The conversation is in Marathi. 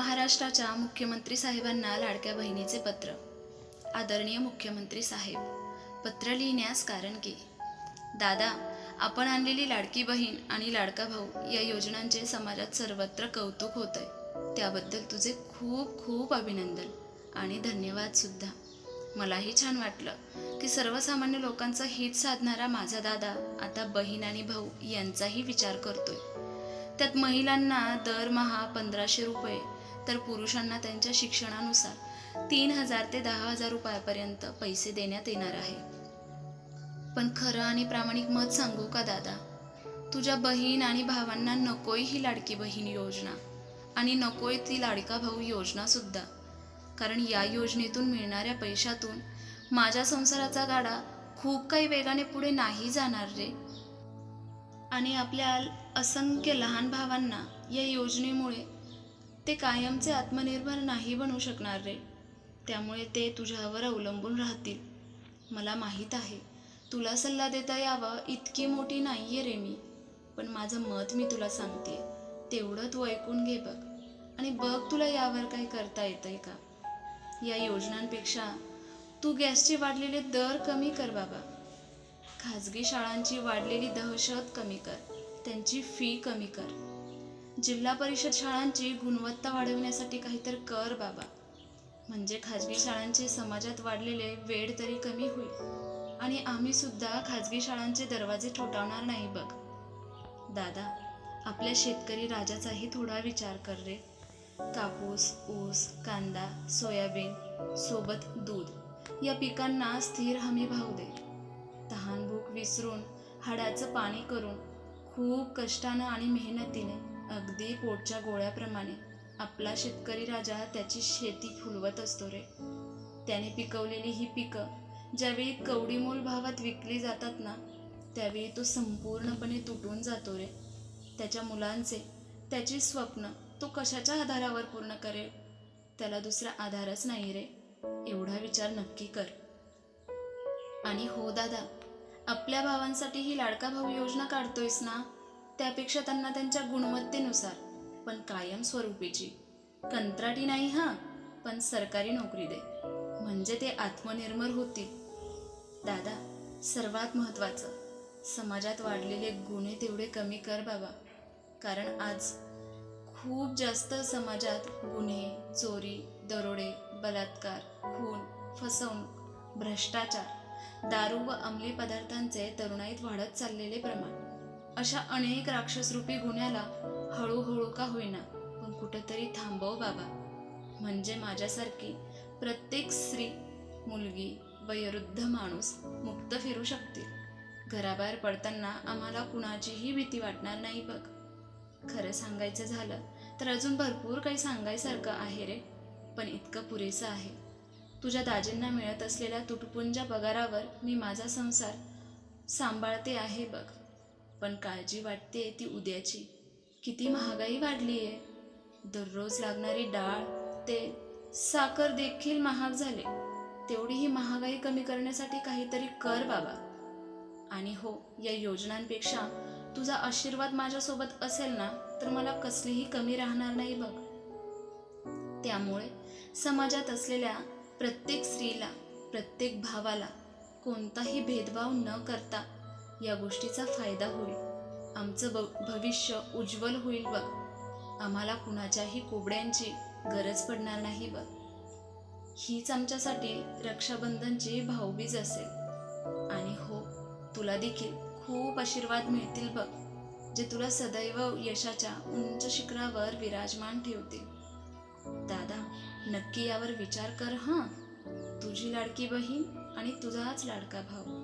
महाराष्ट्राच्या मुख्यमंत्री साहेबांना लाडक्या बहिणीचे पत्र. आदरणीय मुख्यमंत्री साहेब पत्र लिहिण्यास कारण की. दादा आपण आणलेली लाडकी बहीण आणि लाडका भाऊ या योजनांचे समाजात सर्वत्र कौतुक होत आहे त्याबद्दल तुझे खूप खूप अभिनंदन आणि धन्यवाद सुद्धा. मलाही छान वाटलं की सर्वसामान्य लोकांचं हित साधणारा माझा दादा आता बहीण आणि भाऊ यांचाही विचार करतोय. त्यात महिलांना दरमहा पंधराशे रुपये तर पुरुषांना त्यांच्या शिक्षणानुसार तीन हजार ते दहा हजार रुपयापर्यंत पैसे देण्यात येणार आहे. पण खरं आणि प्रामाणिक मत सांगू का दादा? तुझ्या बहीण आणि भावांना नकोय ही लाडकी बहीण योजना आणि नकोय ती लाडका भाऊ योजनासुद्धा कारण या योजनेतून मिळणाऱ्या पैशातून माझ्या संसाराचा गाडा खूप काही वेगाने पुढे नाही जाणार रे. आणि आपल्या असंख्य लहान भावांना या योजनेमुळे ते कायमचे आत्मनिर्भर नाही बनू शकणार रे. त्यामुळे ते तुझ्यावर अवलंबून राहतील. मला माहीत आहे. तुला सल्ला देता यावा इतकी मोठी नाही आहे रे मी. पण माझं मत मी तुला सांगते. तेवढं तू ऐकून घे बघ. आणि बघ तुला यावर काही करता येतंय का. या योजनांपेक्षा तू गॅसचे वाढलेले दर कमी कर बाबा. खाजगी शाळांची वाढलेली दहशत कमी कर. त्यांची फी कमी कर. जिल्हा परिषद शाळांची गुणवत्ता वाढवण्यासाठी काहीतर कर बाबा. म्हणजे खाजगी शाळांचे समाजात वाढलेले वेळ तरी कमी होईल. आणि आम्ही सुद्धा खाजगी शाळांचे दरवाजे ठोठावणार नाही बघ. दादा आपल्या शेतकरी राजाचाही थोडा विचार कर रे. कापूस ऊस कांदा सोयाबीन सोबत दूध या पिकांना स्थिर हमी भाव दे. तहान भूक विसरून हाडाचं पाणी करून खूप कष्टानं आणि मेहनतीने अगदी पोटच्या गोळ्याप्रमाणे. आपला शेतकरी राजा त्याची शेती फुलवत असतो रे. त्याने पिकवलेली ही पिकं ज्यावेळी कवडीमोल भावात विकली जातात ना त्यावेळी तो संपूर्णपणे तुटून जातो रे. त्याच्या मुलांचे त्याची स्वप्न तो कशाच्या आधारावर पूर्ण करेल? त्याला दुसरा आधारच नाही रे. एवढा विचार नक्की कर. आणि हो दादा आपल्या भावांसाठी ही लाडका भाऊ योजना काढतोयस ना? त्यापेक्षा त्यांना त्यांच्या गुणवत्तेनुसार पण कायमस्वरूपीची कंत्राटी नाही हां पण सरकारी नोकरी दे. म्हणजे ते आत्मनिर्भर होतील. दादा सर्वात महत्त्वाचं. समाजात वाढलेले गुन्हे तेवढे कमी कर बाबा. कारण आज खूप जास्त समाजात गुन्हे चोरी दरोडे बलात्कार खून फसवणूक भ्रष्टाचार दारू व अंमली पदार्थांचे तरुणाईत वाढत चाललेले प्रमाण. अशा अनेक राक्षसरूपी गुन्ह्याला हळूहळू का होईना पण कुठंतरी थांबव बाबा. म्हणजे माझ्यासारखी प्रत्येक स्त्री मुलगी वयोवृद्ध माणूस मुक्त फिरू शकतील घराबाहेर पडताना आम्हाला कुणाचीही भीती वाटणार नाही बघ. खरं सांगायचं झालं तर अजून भरपूर काही सांगायसारखं आहे रे पण इतकं पुरेसं आहे. तुझ्या दाजींना मिळत असलेल्या तुटपुंजा पगारावर मी माझा संसार सांभाळते आहे बघ. पण काळजी वाटते ती उद्याची. किती महागाई वाढली आहे दररोज लागणारी डाळ तेल साखर देखील महाग झाले. तेवढी ही महागाई कमी करण्यासाठी काहीतरी कर बाबा. आणि हो या योजनांपेक्षा तुझा आशीर्वाद माझ्यासोबत असेल ना तर मला कसलीही कमी राहणार नाही बघ. त्यामुळे समाजात असलेल्या प्रत्येक स्त्रीला प्रत्येक भावाला कोणताही भेदभाव न करता या गोष्टीचा फायदा होईल. आमचं ब भविष्य उज्ज्वल होईल बघ. आम्हाला कुणाच्याही कोबड्यांची गरज पडणार नाही बघ. हीच आमच्यासाठी रक्षाबंधनची भाऊबीज असेल. आणि हो तुला देखील खूप आशीर्वाद मिळतील बघ जे तुला सदैव यशाच्या उंच शिखरावर विराजमान ठेवतील. दादा नक्की यावर विचार कर हां. तुझी लाडकी बहीण आणि तुझाच लाडका भाऊ.